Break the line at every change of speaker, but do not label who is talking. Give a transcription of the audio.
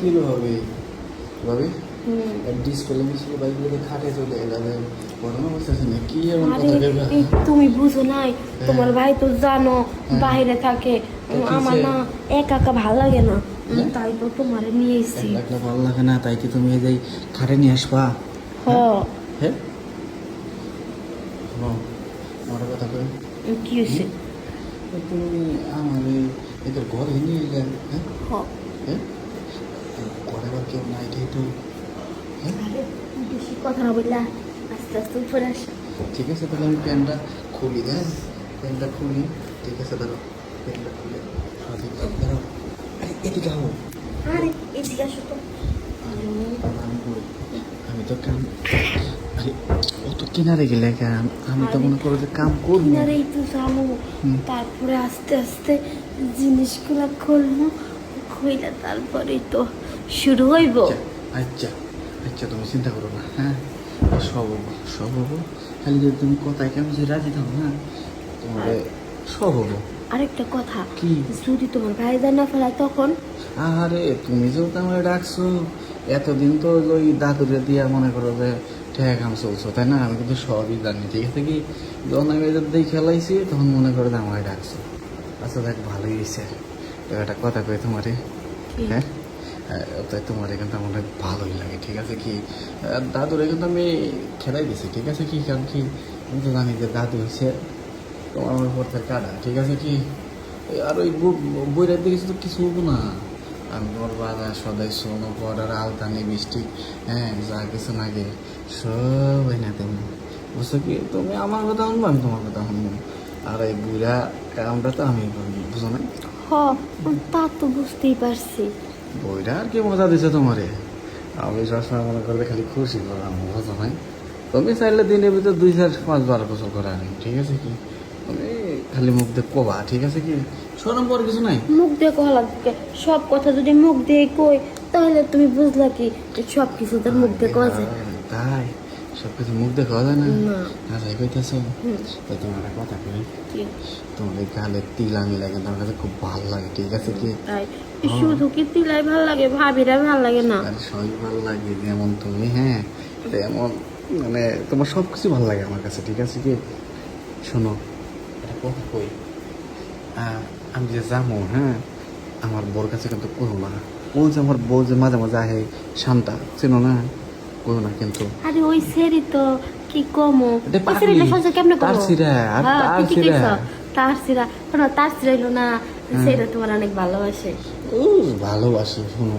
কি হবে? ভাবে? ডিসপ্লে মিছিল বাইকগুলোতে খাটে চলে এলাবে ঘটনা বলতেছে না কি এমন কথা কেবা
তুমি বুঝো নাই তোমার ভাই তো জানো
হ্যাঁ।
বাইরে থাকে। আমার না একা একা ভালো লাগে না।
হ্যাঁ?
তাই তো তোমারে নিয়ে এসেছি।
লাগলে ভালো লাগে না তাই কি তুমি এই খাটে নিয়ে আসবা? হ্যাঁ? আমার কথা কই?
কি হয়েছে
তুমি আমার এদের ঘরে নিয়ে এলে হ্যাঁ? হ্যাঁ? ঘরে কেউ নাই এটাই তো
আরে বেশি কথা না বললা আস্তে আস্তে উপরে আস।
ঠিক আছে তাহলে আমি প্যান্টটা খুলি হ্যাঁ? প্যান্টটা খুলি ঠিক আছে দাঁড়ো প্যান্টটা খুলে হ্যাঁ, দাঁড়াও। আরে এদিকে
আরে এদিকে আসো তো।
আমি তো কাম আরে ও তো কিনারে গেলে আমি তো মনে করো যে কাম করব।
কিনারেই তো যাব। তারপরে আস্তে আস্তে জিনিসগুলো খুলবো খুইলে তারপরেই তো শুরু হইব।
আচ্ছা, আচ্ছা আচ্ছা তুমি চিন্তা করো না হ্যাঁ? সব হব সব হব। খালি যদি তুমি কথায় কেমন যে রাজি থাকো না তোমার সব হব।
আরেকটা কথা
কি?
যদি তোমার ভাই না ফেলায় তখন?
আরে তুমি যেহেতু আমার ডাকছো এতদিন তো ওই দাদুরে দিয়া মনে করো যে ঠেয়া কাম চলছো তাই না? আমি কিন্তু সবই জানি ঠিক আছে কি? যখন আমি এদের দিয়ে খেলাইছি তখন মনে করো যে আমায় ডাকছো। আচ্ছা দেখ ভালোই হয়েছে তো একটা কথা কই তোমারে হ্যাঁ? তাই তোমার কিন্তু আমার ভালোই লাগে, ঠিক আছে কি? দাদুরে কিন্তু আমি খেলাই দিছি, ঠিক আছে কি? কারণ কি, আমি তো জানি যে দাদু হয়েছে তোমার আমার থেকে কাটা, ঠিক আছে কি? আর ওই বইটার দিকে তো কিছু হব না। আমি তোমার বাজার সদাই, সোনো পাউডার আলতানি, মিষ্টি হ্যাঁ যা কিছু লাগে, সব না তুমি বুঝছ কি? তুমি আমার কথা শুনব, আমি তোমার কথা শুনব। আর এই বুড়া কামটা তো আমি বুঝো না?
হ, তা তো বুঝতেই পারছি।
বইটা আর কি মজা দিছে তোমারে। আমি সবসময় মনে করলে খালি খুশি করলাম মজা নাই। তুমি চাইলে দিনের ভিতরে দুই চার পাঁচ বার গোসল করে আনি ঠিক আছে কি? তুমি খালি মুখ দিয়ে কবা ঠিক আছে কি? সরম পর কিছু নাই?
মুখ দিয়ে কহা লাগবে। সব কথা যদি মুখ দিয়ে কই তাহলে তুমি বুঝলা কি সব কিছু তোর মুখ দিয়ে কয় যায়।
তাই। সব কিছু মুখ দিয়ে খাওয়া যায় না? কইতেছ?
হুম।
তো তোমার একটা কথা কই? তোমার এই গালে তিলা মিলা কিন্তু আমার কাছে খুব ভালো লাগে ঠিক আছে কি?
তাই? শুধু কি তিলাই ভালো লাগে ভাবিরা ভালো লাগে না?
আর সবই ভালো লাগে যেমন তুমি হ্যাঁ? তেমন মানে তোমার সব কিছু ভালো লাগে আমার কাছে ঠিক আছে কি? শোনো একটা কথা কই? আমি যে যাব হ্যাঁ? আমার বোর কাছে কিন্তু করো না। ও যে আমার বউ যে মাঝে মাঝে আহে শান্তা চেনো না? করো না কিন্তু।
আরে ওই সেরি তো কি কমো? ওই। সহজে কেমনে
তার সিরা, আর
হ্যাঁ,
তার সিরা।
তার সিরা তার সিরা না
হ্যাঁ।
সেটা তোমার অনেক ভালোবাসে।
ভালোবাসে ভালোবাসি শোনো।